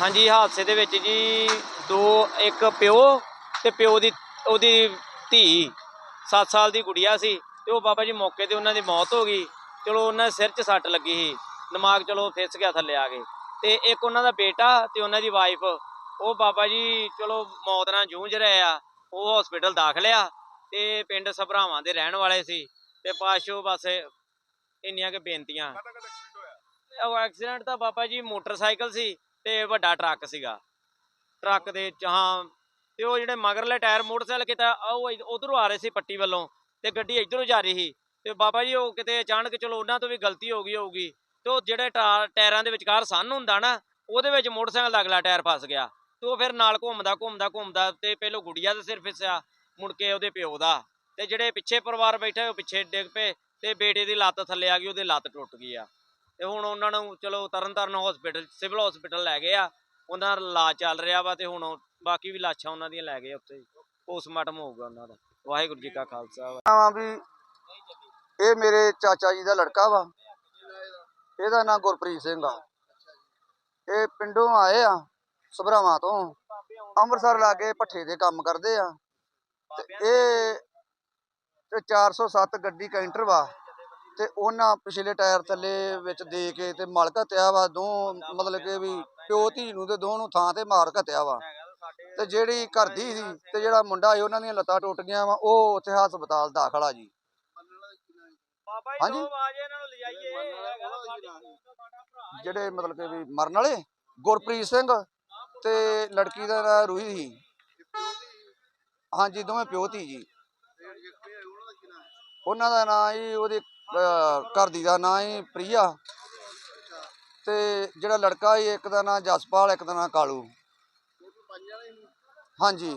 ਹਾਂਜੀ, ਹਾਦਸੇ ਦੇ ਵਿੱਚ ਜੀ, ਦੋ, ਇੱਕ ਪਿਓ ਤੇ ਪਿਓ ਦੀ ਉਹਦੀ ਧੀ 7 ਸਾਲ ਦੀ ਗੁੜੀਆ ਸੀ ਤੇ ਉਹ ਬਾਬਾ ਜੀ ਮੌਕੇ ਤੇ ਉਹਨਾਂ ਦੀ ਮੌਤ ਹੋ ਗਈ। ਚਲੋ, ਉਹਨਾਂ ਦੇ ਸਿਰ 'ਚ ਸੱਟ ਲੱਗੀ ਸੀ। ਦਿਮਾਗ ਚਲੋ ਫਿਸ ਗਿਆ ਥੱਲੇ ਆ ਕੇ। ਤੇ ਇੱਕ ਉਹਨਾਂ ਦਾ ਬੇਟਾ ਤੇ ਉਹਨਾਂ ਦੀ ਵਾਈਫ ਉਹ ਬਾਬਾ ਜੀ ਚਲੋ ਮੌਤ ਨਾਲ ਜੂਝ ਰਹੇ ਆ। ਉਹ ਹਸਪੀਟਲ ਦਾਖਲਿਆ ਤੇ ਪਿੰਡ ਸਭਰਾਵਾਂ ਦੇ ਰਹਿਣ ਵਾਲੇ ਸੀ ਤੇ ਪਾਸ਼ੋ ਬਸ ਇੰਨੀਆਂ ਕਿ ਬੇਨਤੀਆਂ। ਉਹ ਐਕਸੀਡੈਂਟ ਤਾਂ ਬਾਬਾ ਜੀ ਮੋਟਰਸਾਈਕਲ ਸੀ। ਤੇ ਵੱਡਾ ਟਰੱਕ ਸੀਗਾ। ਟਰੱਕ ਦੇ ਚ, ਹਾਂ, ਤੇ ਉਹ ਜਿਹੜੇ ਮਗਰਲੇ ਟਾਇਰ ਮੋਟਰਸਾਈਕਲ ਕਿਤੇ ਉਹ ਉਧਰੋਂ ਆ ਰਹੇ ਸੀ ਪੱਟੀ ਵੱਲੋਂ ਤੇ ਗੱਡੀ ਇਧਰੋਂ ਜਾ ਰਹੀ ਸੀ। ਤੇ ਬਾਬਾ ਜੀ ਉਹ ਕਿਤੇ ਅਚਾਨਕ, ਚਲੋ ਉਹਨਾਂ ਤੋਂ ਵੀ ਗਲਤੀ ਹੋ ਗਈ ਹੋਊਗੀ, ਤੇ ਉਹ ਜਿਹੜੇ ਟਾ- ਟਾਇਰਾਂ ਦੇ ਵਿਚਕਾਰ ਸੰਨ ਹੁੰਦਾ ਨਾ, ਉਹਦੇ ਵਿੱਚ ਮੋਟਰਸਾਈਕਲ ਦਾ ਅਗਲਾ ਟਾਇਰ ਫਸ ਗਿਆ। ਤੇ ਉਹ ਫਿਰ ਨਾਲ ਘੁੰਮਦਾ ਘੁੰਮਦਾ ਘੁੰਮਦਾ ਤੇ ਪਹਿਲੋਂ ਗੁੜੀਆ ਦਾ ਸਿਰ ਫਿਸਿਆ, ਮੁੜ ਕੇ ਉਹਦੇ ਪਿਓ ਦਾ। ਤੇ ਜਿਹੜੇ ਪਿੱਛੇ ਪਰਿਵਾਰ ਬੈਠੇ, ਉਹ ਪਿੱਛੇ ਡਿੱਗ ਪਏ ਤੇ ਬੇਟੇ ਦੀ ਲੱਤ ਥੱਲੇ ਆ ਗਈ, ਉਹਦੀ ਲੱਤ ਟੁੱਟ ਗਈ ਆ। ਤੇ ਹੁਣ ਉਹਨਾਂ ਨੂੰ ਚਲੋ ਤਰਨਤਾਰਨ ਹਸਪੀਟਲ ਸਿਵਲ ਹਸਪੀਟਲ ਲੈ ਗਏ ਆ। ਉਹਨਾਂ ਦਾ ਇਲਾਜ ਚੱਲ ਰਿਹਾ ਵਾ ਤੇ ਹੁਣ ਬਾਕੀ ਵੀ ਲਾਸ਼ਾਂ ਉਹਨਾਂ ਦੀਆਂ ਲੈ ਗਏ ਉੱਥੇ। ਪੋਸਟਮਾਰਟਮ ਹੋਊਗਾ ਉਹਨਾਂ ਦਾ। ਵਾਹਿਗੁਰੂ ਜੀ ਕਾ ਖਾਲਸਾ। ਆ ਵੀ ਇਹ ਮੇਰੇ ਚਾਚਾ ਜੀ ਦਾ ਲੜਕਾ ਵਾ। ਇਹਦਾ ਨਾਂ ਗੁਰਪ੍ਰੀਤ ਸਿੰਘ ਆ। ਇਹ ਪਿੰਡੋਂ ਆਏ ਆ, ਸਭਰਾਵਾਂ ਤੋਂ। ਅੰਮ੍ਰਿਤਸਰ ਲਾਗੇ ਭੱਠੇ ਦੇ ਕੰਮ ਕਰਦੇ ਆ। ਤੇ ਇਹ ਤੇ 407 ਗੱਡੀ ਕੈਂਟਰ ਵਾ। ਤੇ ਉਹਨਾਂ ਪਿਛਲੇ ਟਾਇਰ ਥੱਲੇ ਵਿੱਚ ਦੇ ਕੇ ਤੇ ਮਲ ਘਤਿਆ ਵਾ, ਦੋ ਮਤਲਬ ਕਿ ਵੀ ਪਿਓ ਧੀ ਨੂੰ ਤੇ ਦੋ ਨੂੰ ਥਾਂ ਤੇ ਮਾਰ ਘਤਿਆ ਵਾ। ਤੇ ਜਿਹੜੀ ਘਰ ਦੀ ਸੀ ਤੇ ਜਿਹੜਾ ਮੁੰਡਾ ਸੀ, ਉਹਨਾਂ ਦੀਆਂ ਲੱਤਾਂ ਟੁੱਟ ਗਈਆਂ ਵਾ, ਉਹ ਉੱਥੇ ਹਸਪਤਾਲ ਦਾਖਲ ਆ ਜੀ। ਹਾਂਜੀ। ਜਿਹੜੇ ਮਤਲਬ ਕਿ ਵੀ ਮਰਨ ਵਾਲੇ, ਗੁਰਪ੍ਰੀਤ ਸਿੰਘ ਤੇ ਲੜਕੀ ਦਾ ਨਾਂ ਰੂਹੀ ਸੀ। ਹਾਂਜੀ, ਦੋਵੇਂ ਪਿਓ ਧੀ ਜੀ। ਉਹਨਾਂ ਦਾ ਨਾਂ ਜੀ, ਉਹਦੇ ਘਰ ਦੀ ਦਾ ਨਾਂ ਹੀ ਪ੍ਰਿਆ ਤੇ ਜਿਹੜਾ ਲੜਕਾ ਸੀ ਇੱਕ ਦਾ ਨਾਂ ਜਸਪਾਲ, ਇੱਕ ਦਾ ਨਾਂ ਕਾਲੂ। ਹਾਂਜੀ।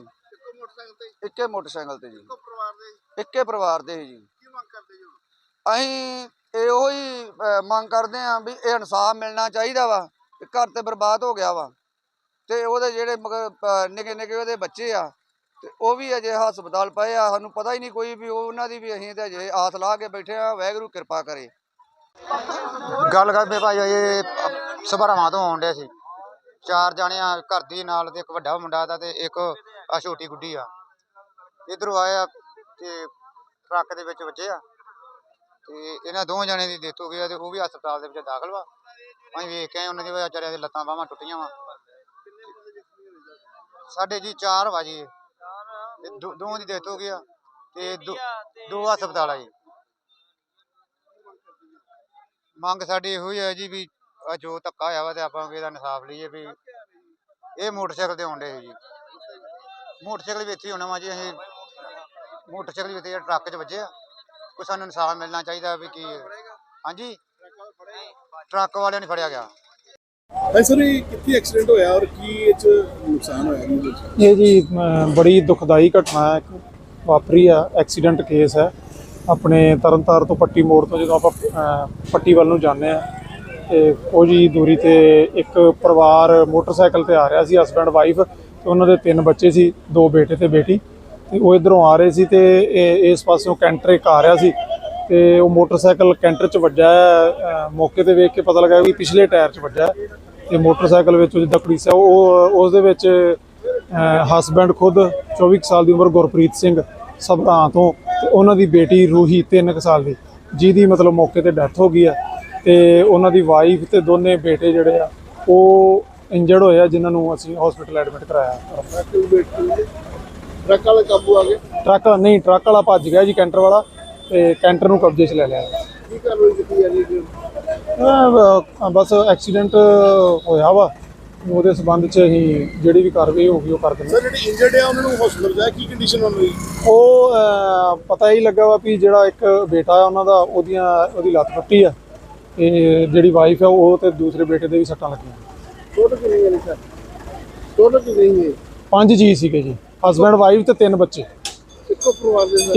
ਇੱਕੇ ਮੋਟਰਸਾਈਕਲ ਤੇ ਜੀ। ਇੱਕੇ ਪਰਿਵਾਰ ਦੇ ਸੀ ਜੀ। ਅਸੀਂ ਇਹੋ ਹੀ ਮੰਗ ਕਰਦੇ ਆਂ ਵੀ ਇਹ ਇਨਸਾਫ ਮਿਲਣਾ ਚਾਹੀਦਾ ਵਾ ਘਰ ਤੇ ਬਰਬਾਦ ਹੋ ਗਿਆ ਵਾ। ਤੇ ਉਹਦੇ ਜਿਹੜੇ ਨਿੱਕੇ ਨਿੱਕੇ ਉਹਦੇ ਬੱਚੇ ਆ ਤੇ ਉਹ ਵੀ ਅਜੇ ਹਸਪਤਾਲ ਪਏ ਆ, ਸਾਨੂੰ ਪਤਾ ਹੀ ਨਹੀਂ ਕੋਈ ਵੀ ਉਹਨਾਂ ਦੀ ਵੀ ਅਸੀਂ ਤੇ ਅਜੇ ਆਸ ਲਾ ਕੇ ਬੈਠੇ ਆ, ਵਾਹਿਗੁਰੂ ਕਿਰਪਾ ਕਰੇ। ਗੱਲ ਕਰਦੇ ਭਾਈ ਇਹ ਸਭਰਾਵਾਂ ਤੋਂ ਆਉਣ ਡਿਆ ਸੀ। ਚਾਰ ਜਾਣੇ ਆ, ਘਰ ਦੀ ਨਾਲ ਤੇ ਇੱਕ ਵੱਡਾ ਮੁੰਡਾ ਦਾ ਤੇ ਇੱਕ ਆ ਛੋਟੀ ਗੁੱਡੀ ਆ। ਇਧਰੋਂ ਆਇਆ ਤੇ ਟਰੱਕ ਦੇ ਵਿੱਚ ਵੱਜਿਆ ਤੇ ਇਹਨਾਂ ਦੋਵਾਂ ਜਣੇ ਦੀ ਡੈਥ ਹੋ ਗਈ ਆ ਤੇ ਉਹ ਵੀ ਹਸਪਤਾਲ ਦੇ ਵਿੱਚ ਦਾਖਲ ਵਾ। ਅਸੀਂ ਵੇਖ ਕੇ ਉਹਨਾਂ ਦੀ ਵਿਚਾਰਿਆਂ ਦੀ ਲੱਤਾਂ ਬਾਹਾਂ ਟੁੱਟੀਆਂ ਵਾ। ਸਾਡੇ ਜੀ ਚਾਰ ਵਾ ਜੀ। ਤੇ ਦੋ- ਦੋਵਾਂ ਦੀ ਡੈਥ ਹੋ ਗਈ ਆ ਤੇ ਦੋ- ਦੋ ਹਸਪਤਾਲ ਆ ਜੀ। ਮੰਗ ਸਾਡੀ ਇਹੋ ਹੀ ਹੈ ਜੀ ਵੀ ਆਹ ਜੋ ਧੱਕਾ ਹੋਇਆ ਵਾ ਤੇ ਆਪਾਂ ਇਹਦਾ ਇਨਸਾਫ ਲਈਏ ਵੀ ਇਹ ਮੋਟਰਸਾਈਕਲ ਤੇ ਆਉਂਦੇ ਸੀ। ਜੀ ਮੋਟਰਸਾਈਕਲ ਵੀ ਇੱਥੇ ਹੀ ਹੋਣਾ ਵਾ ਜੀ ਅਸੀਂ। ਮੋਟਰਸਾਈਕਲ ਵੀ ਇੱਥੇ ਟਰੱਕ 'ਚ ਵੱਜੇ ਆ ਕੋਈ ਸਾਨੂੰ ਇਨਸਾਫ ਮਿਲਣਾ ਚਾਹੀਦਾ ਵੀ ਕੀ ਹਾਂਜੀ। ਟਰੱਕ ਵਾਲਿਆਂ ਨੇ ਫੜਿਆ ਗਿਆ। ਹਾਂ ਸਰ ਇਹ ਕਿੱਥੇ ਐਕਸੀਡੈਂਟ ਹੋਇਆ ਔਰ ਕੀ ਇਹ ਚ ਨੁਕਸਾਨ ਹੋਇਆ ਜੀ ਵਿੱਚ? ਇਹ ਜੀ ਅਮ, ਬੜੀ ਦੁਖਦਾਈ ਘਟਨਾ ਹੈ ਇੱਕ ਵਾਪਰੀ ਆ ਐਕਸੀਡੈਂਟ ਕੇਸ ਹੈ। ਆਪਣੇ ਤਰਨਤਾਰ ਤੋਂ ਪੱਟੀ ਮੋੜ ਤੋਂ ਜਦੋਂ ਆਪਾਂ ਅਮ, ਪੱਟੀ ਵੱਲ ਨੂੰ ਜਾਂਦੇ ਆ ਤੇ ਉਹ ਹੀ ਦੂਰੀ ਤੇ ਇੱਕ ਪਰਿਵਾਰ ਮੋਟਰਸਾਈਕਲ ਤੇ ਆ ਰਿਹਾ ਸੀ ਹਸਬੰਡ ਵਾਈਫ ਤੇ ਉਹਨਾਂ ਦੇ ਤਿੰਨ ਬੱਚੇ ਸੀ ਦੋ ਬੇਟੇ ਤੇ ਬੇਟੀ। ਤੇ ਉਹ ਇਧਰੋਂ ਆ ਰਹੇ ਸੀ ਤੇ ਇਹ- ਇਸ ਪਾਸਿਓਂ ਕੈਂਟਰ ਇੱਕ ਆ ਰਿਹਾ ਸੀ। ਤੇ ਉਹ ਮੋਟਰਸਾਈਕਲ ਕੈਂਟਰ 'ਚ ਵੱਜਾ ਮੌਕੇ ਤੇ ਵੇਖ ਕੇ ਪਤਾ ਲੱਗਾ ਵੀ ਪਿਛਲੇ ਟਾਇਰ 'ਚ ਵੱਜਾ ਤੇ ਮੋਟਰਸਾਈਕਲ ਵਿੱਚ ਉਹ ਜਿੱਦਾਂ ਹੈ ਉਹ ਉਸ ਦੇ ਵਿੱਚ ਹਸਬੰਡ ਖੁਦ 24 ਕੁ ਸਾਲ ਦੀ ਉਮਰ ਗੁਰਪ੍ਰੀਤ ਸਿੰਘ ਸਭਰਾਂ ਤੋਂ ਤੇ ਉਹਨਾਂ ਦੀ ਬੇਟੀ ਰੂਹੀ 3 ਕੁ ਸਾਲ ਦੀ ਜਿਹਦੀ ਮਤਲਬ ਮੌਕੇ ਤੇ ਡੈਥ ਹੋ ਗਈ ਹੈ। ਤੇ ਉਹਨਾਂ ਦੀ ਵਾਈਫ ਤੇ ਦੋਨੇ ਬੇਟੇ ਜਿਹੜੇ ਆ ਉਹ ਇੰਜਰਡ ਹੋਏ ਆ ਜਿਨ੍ਹਾਂ ਨੂੰ ਅਸੀਂ ਹਸਪੀਟਲ ਐਡਮਿਟ ਕਰਾਇਆ। ਟਰੱਕ ਵਾਲੇ ਕਾਬੂ ਆ ਗਏ? ਟਰੱਕ ਨਹੀਂ ਟਰੱਕ ਵਾਲਾ ਭੱਜ ਗਿਆ ਜੀ ਕੈਂਟਰ ਵਾਲਾ। ਤੇ ਕੈਂਟਰ ਨੂੰ ਕਬਜ਼ੇ 'ਚ ਲੈ ਲਿਆ। ਕੀ ਕਾਰਵਾਈ ਕੀਤੀ ਜਾ ਰਹੀ ਹੈ ਬਸ ਐਕਸੀਡੈਂਟ ਹੋਇਆ ਵਾ। ਉਹਦੇ ਸਬੰਧ 'ਚ ਅਸੀਂ ਜਿਹੜੀ ਵੀ ਕਾਰਵਾਈ ਹੋਊਗੀ ਉਹ ਕਰ ਦਿੰਦੇ ਸਰ ਜਿਹੜੇ ਇੰਜਰਡ ਆ ਉਹਨਾਂ ਨੂੰ ਹਸਪੀਟਲ ਜਾ ਕੀ ਕੰਡੀਸ਼ਨ ਉਹਨਾਂ ਦੀ? ਉਹ ਪਤਾ ਹੀ ਲੱਗਾ ਵਾ ਵੀ ਜਿਹੜਾ ਇੱਕ ਬੇਟਾ ਆ ਉਹਨਾਂ ਦਾ ਉਹਦੀਆਂ ਉਹਦੀ ਲੱਤ ਟੁੱਟੀ ਆ। ਤੇ ਜਿਹੜੀ ਵਾਈਫ ਆ ਉਹ ਤੇ ਦੂਸਰੇ ਬੇਟੇ ਦੇ ਵੀ ਸੱਟਾਂ ਲੱਗੀਆਂ। ਟੋਟਲ ਕਿੰਨੇ ਗਏ ਸਰ? ਟੋਟਲ ਕਿੰਨੇ ਹੈ ਪੰਜ ਜੀ ਸੀਗੇ ਜੀ। ਹਸਬੰਡ ਵਾਈਫ ਤੇ ਤਿੰਨ ਬੱਚੇ। ਇੱਕੋ ਪਰਿਵਾਰ ਦੇ ਅੰਦਰ